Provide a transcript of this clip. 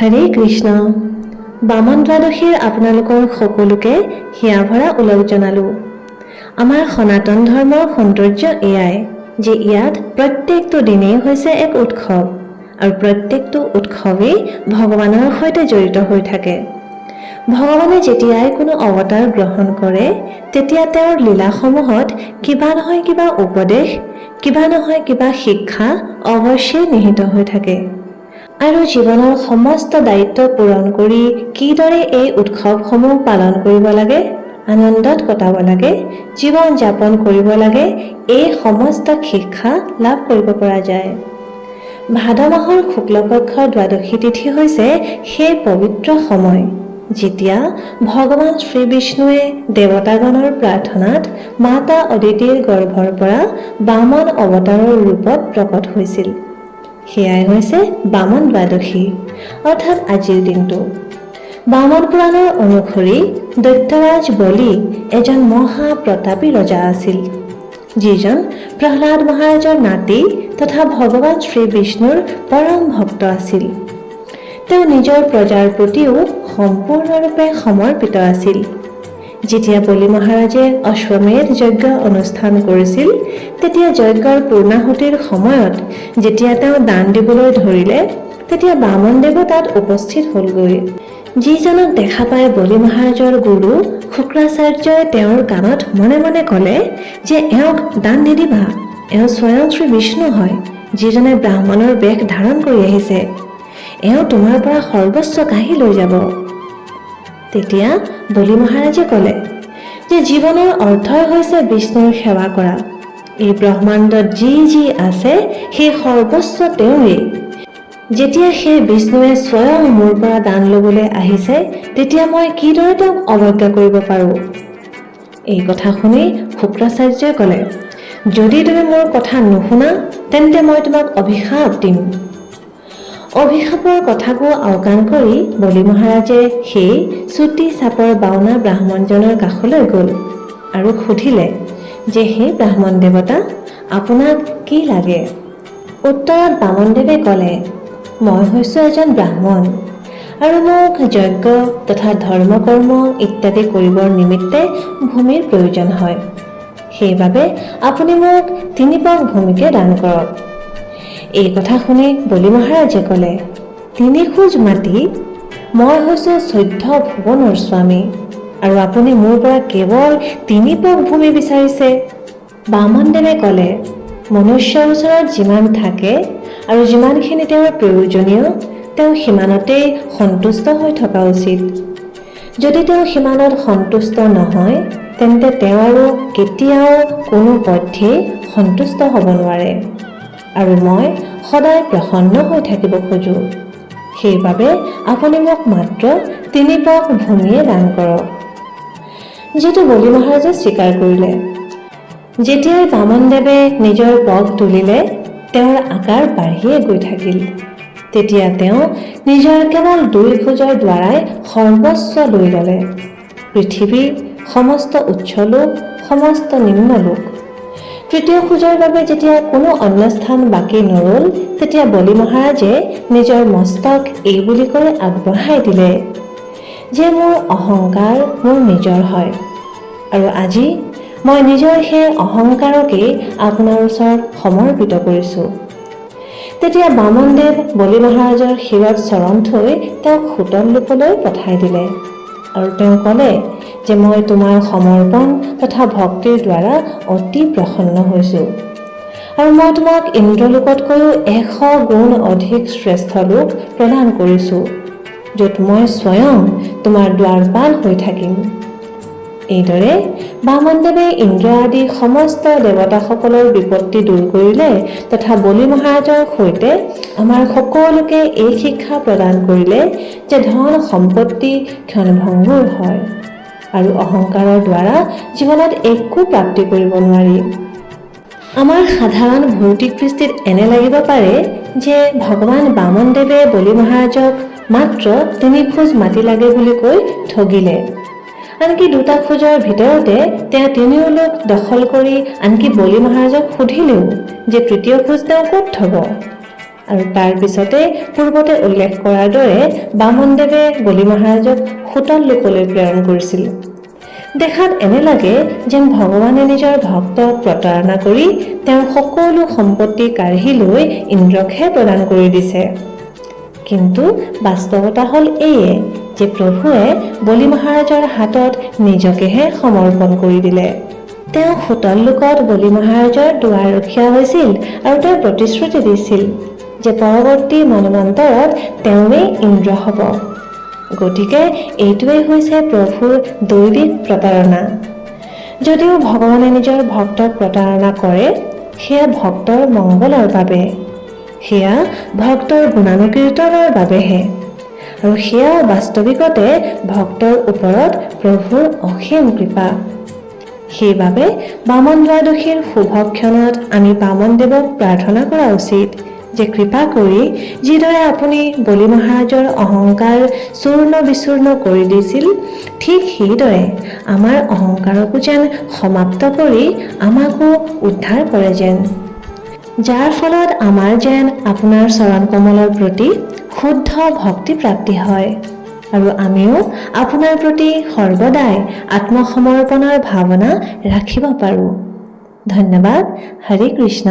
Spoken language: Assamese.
হৰে কৃষ্ণ। বামন দ্বাদশীৰ আপোনালোকৰ সকলোকে হিয়া ভৰা ওলগ জনালোঁ। আমাৰ সনাতন ধৰ্মৰ সৌন্দৰ্য এয়াই যে ইয়াত প্ৰত্যেকটো দিনেই হৈছে এক উৎসৱ আৰু প্ৰত্যেকটো উৎসৱেই ভগৱানৰ সৈতে জড়িত হৈ থাকে। ভগৱানে যেতিয়াই কোনো অৱতাৰ গ্ৰহণ কৰে, তেতিয়া তেওঁৰ লীলাসমূহত কিবা নহয় কিবা উপদেশ, কিবা নহয় কিবা শিক্ষা অৱশ্যেই নিহিত হৈ থাকে। আৰু জীৱনৰ সমস্ত দায়িত্ব পূৰণ কৰি কিদৰে এই উৎসৱসমূহ পালন কৰিব লাগে আনন্দত কটাব লাগে জীৱন যাপন কৰিব লাগে এই সমস্ত শিক্ষা লাভ কৰিব পৰা যায়। ভাদ মাহৰ শুক্লপক্ষৰ দ্বাদশী তিথি হৈছে সেই পবিত্ৰ সময়। যেতিয়া ভগৱান শ্ৰী বিষ্ণুৱে দেৱতাগণৰ প্ৰাৰ্থনাত মাতা অদিতিৰ গৰ্ভৰ পৰা বামন অৱতাৰৰ ৰূপত প্ৰকট হৈছিল। সেয়াই হৈছে বামন দ্বাদশী অৰ্থাৎ আজিৰ দিনটো। বামন পুৰাণৰ অনুসৰি দৈত্যৰাজ বলি এজন মহাপ্ৰতাপী ৰজা আছিল। যিজন প্ৰহ্লাদ মহাৰাজৰ নাতি তথা ভগৱান শ্ৰী বিষ্ণুৰ পৰম ভক্ত আছিল। তেওঁ নিজৰ প্ৰজাৰ প্ৰতিও সম্পূৰ্ণৰূপে সমৰ্পিত আছিল। যেতিয়া বলি মহাৰাজে অশ্বমেধ যজ্ঞ অনুষ্ঠান কৰিছিল তেতিয়া যজ্ঞৰ পূৰ্ণাহুতিৰ সময়ত যেতিয়া তেওঁ দান দিবলৈ ধৰিলে তেতিয়া বামন দেৱো তাত উপস্থিত হ'লগৈ। যিজনক দেখা পাই বলি মহাৰাজৰ গুৰু শুক্ৰাচাৰ্যই তেওঁৰ কাণত মনে মনে ক'লে যে এওঁক দান নিদিবা এওঁ স্বয়ং শ্ৰী বিষ্ণু হয় যিজনে ব্ৰাহ্মণৰ বেশ ধাৰণ কৰি আহিছে। এওঁ তোমাৰ পৰা সৰ্বস্ব কাঢ়ি লৈ যাব। তেতিয়া বলি মহাৰাজে ক'লে, যে জীৱনৰ অৰ্থই হৈছে বিষ্ণুৰ সেৱা কৰা। এই ব্ৰহ্মাণ্ডত যি যি আছে, সেই সৰ্বস্ব তেওঁৰেই। যেতিয়া সেই বিষ্ণুৱে স্বয়ং মোৰ পৰা দান ল'বলৈ আহিছে, তেতিয়া মই কিদৰে তেওঁক অৱজ্ঞা কৰিব পাৰোঁ? এই কথা শুনি শুক্ৰাচাৰ্যই ক'লে, যদি তুমি মোৰ কথা নুশুনা, তেন্তে মই তোমাক অভিশাপ দিম। অভিশাপৰ কথাকো আওকাণ কৰি বলি মহাৰাজে সেই চুটি চাপৰ বাওনা ব্ৰাহ্মণজনৰ কাষলৈ গ'ল আৰু সুধিলে যে সেই ব্ৰাহ্মণ দেৱতা, আপোনাক কি লাগে? উত্তৰত বামনদেৱে ক'লে, মই হৈছোঁ এজন ব্ৰাহ্মণ আৰু মোক যজ্ঞ তথা ধৰ্ম কৰ্ম ইত্যাদি কৰিবৰ নিমিত্তে ভূমিৰ প্ৰয়োজন হয়। সেইবাবে আপুনি মোক তিনি পাক ভূমিকে দান কৰক। এই কথা শুনি বলি মহাৰাজে ক'লে তিনি খোজ মাটি মই হৈছোঁ চৈধ্য ভুৱনৰ স্বামী আৰু আপুনি মোৰ পৰা কেৱল তিনি পাক ভূমি বিচাৰিছে। বামনদেৱে ক'লে মনুষ্যৰ ওচৰত যিমান থাকে আৰু যিমানখিনি তেওঁৰ প্ৰয়োজনীয় তেওঁ সিমানতেই সন্তুষ্ট হৈ থকা উচিত। যদি তেওঁ সিমানত সন্তুষ্ট নহয় তেন্তে তেওঁ আৰু কেতিয়াও কোনো পধ্যেই সন্তুষ্ট হ'ব নোৱাৰে। আৰু মই সদায় প্ৰসন্ন হৈ থাকিব খোজোঁ। সেইবাবে আপুনি মোক মাত্ৰ তিনি পাক ভূমিয়ে দান কৰক। যিটো বলি মহাৰাজে স্বীকাৰ কৰিলে। যেতিয়াই বামনদেৱে নিজৰ পগ তুলিলে, তেওঁৰ আকাৰ বাঢ়িয়ে গৈ থাকিল। তেতিয়া তেওঁ নিজৰ কেৱল দুই খোজৰ দ্বাৰাই সৰ্বস্ব লৈ ল'লে। পৃথিৱীৰ সমস্ত উচ্চ লোক, সমস্ত নিম্ন লোক। তৃতীয় খোজৰ বাবে যেতিয়া কোনো অন্য স্থান বাকী নৰল তেতিয়া বলি মহাৰাজে নিজৰ মস্তক এই বুলি কৈ আগবঢ়াই দিলে যে মোৰ অহংকাৰ মোৰ নিজৰ হয়। আৰু আজি মই নিজৰ সেই অহংকাৰকেই আপোনাৰ ওচৰত সমৰ্পিত কৰিছোঁ। তেতিয়া বামনদেৱ বলি মহাৰাজৰ শিৰত চৰণ থৈ তেওঁক সুতল লোকলৈ পঠাই দিলে। আৰু তেওঁ ক'লে যে মই তোমাৰ সমৰ্পণ তথা ভক্তিৰ দ্বাৰা অতি প্ৰসন্ন হৈছোঁ। আৰু মই তোমাক ইন্দ্ৰলোকতকৈও এশ গুণ অধিক শ্ৰেষ্ঠ লোক প্ৰদান কৰিছোঁ য'ত মই স্বয়ং তোমাৰ দ্বাৰপাল হৈ থাকিম। এইদৰে বামনদেৱে ইন্দ্ৰ আদি সমস্ত দেৱতাসকলৰ বিপত্তি দূৰ কৰিলে তথা বলি মহাৰাজৰ সৈতে আমাৰ সকলোকে এই শিক্ষা প্ৰদান কৰিলে যে ধন সম্পত্তি ক্ষণভংগুৰ হয়। আৰু অহংকাৰৰ দ্বাৰা জীৱনত একো প্ৰাপ্তি কৰিব নোৱাৰি। আমাৰ সাধাৰণ ভৌতিক দৃষ্টিত এনে লাগিব পাৰে যে ভগৱান বামনদেৱে বলি মহাৰাজক, মাত্ৰ তিনি খোজ মাটি লাগে বুলি কৈ ঠগিলে। আনকি দুটা খোজৰ ভিতৰতে তেওঁ তিনিও লোক দখল কৰি আনকি বলি মহাৰাজক সুধিলেও যে তৃতীয় খোজ তেওঁ ক'ত থব? আৰু তাৰ পিছতে পূৰ্বতে উল্লেখ কৰাৰ দৰে বামনদেৱে বলি মহাৰাজক সোতল লোকলৈ প্ৰেৰণ কৰিছিল। দেখাত এনে লাগে যেন ভগৱানে নিজৰ ভক্তক প্ৰতাৰণা কৰি তেওঁৰ সকলো সম্পত্তি কাঢ়ি লৈ ইন্দ্ৰকহে প্ৰদান কৰি দিছে। কিন্তু বাস্তৱতা হ'ল এয়ে যে প্ৰভুৱে বলি মহাৰাজৰ হাতত নিজকেহে সমৰ্পণ কৰি দিলে। তেওঁ সোতল লোকত বলি মহাৰাজৰ দুৱাৰ ৰখীয়া হৈছিল আৰু তেওঁ প্ৰতিশ্ৰুতি দিছিল। যে পৰৱৰ্তী মনমন্তৰত তেওঁৱেই ইন্দ্ৰ হ'ব। গতিকে এইটোৱেই হৈছে প্ৰভুৰ দৈবিক প্ৰতাৰণা। যদিও ভগৱানে নিজৰ ভক্তক প্ৰতাৰণা কৰে, সেয়া ভক্তৰ মংগলৰ বাবে। সেয়া ভক্তৰ গুণানুকীৰ্তনৰ বাবেহে। আৰু সেয়া বাস্তৱিকতে ভক্তৰ ওপৰত প্ৰভুৰ অসীম কৃপা। সেইবাবে বামন দ্বাদশীৰ শুভক্ষণত আমি বামন বামনদেৱক প্ৰাৰ্থনা কৰা উচিত। যে কৃপা কৰি যিদৰে আপুনি বলি মহাৰাজৰ অহংকাৰ চূৰ্ণ বিচূৰ্ণ কৰি দিছিল ঠিক সেইদৰে আমাৰ অহংকাৰকো যেন সমাপ্ত কৰি আমাকো উদ্ধাৰ কৰে যেন। যাৰ ফলত আমাৰ যেন আপোনাৰ চৰণ কমলৰ প্ৰতি শুদ্ধ ভক্তি প্ৰাপ্তি হয় আৰু আমিও আপোনাৰ প্ৰতি সৰ্বদাই আত্মসমৰ্পণৰ ভাৱনা ৰাখিব পাৰোঁ। ধন্যবাদ। হৰে কৃষ্ণ।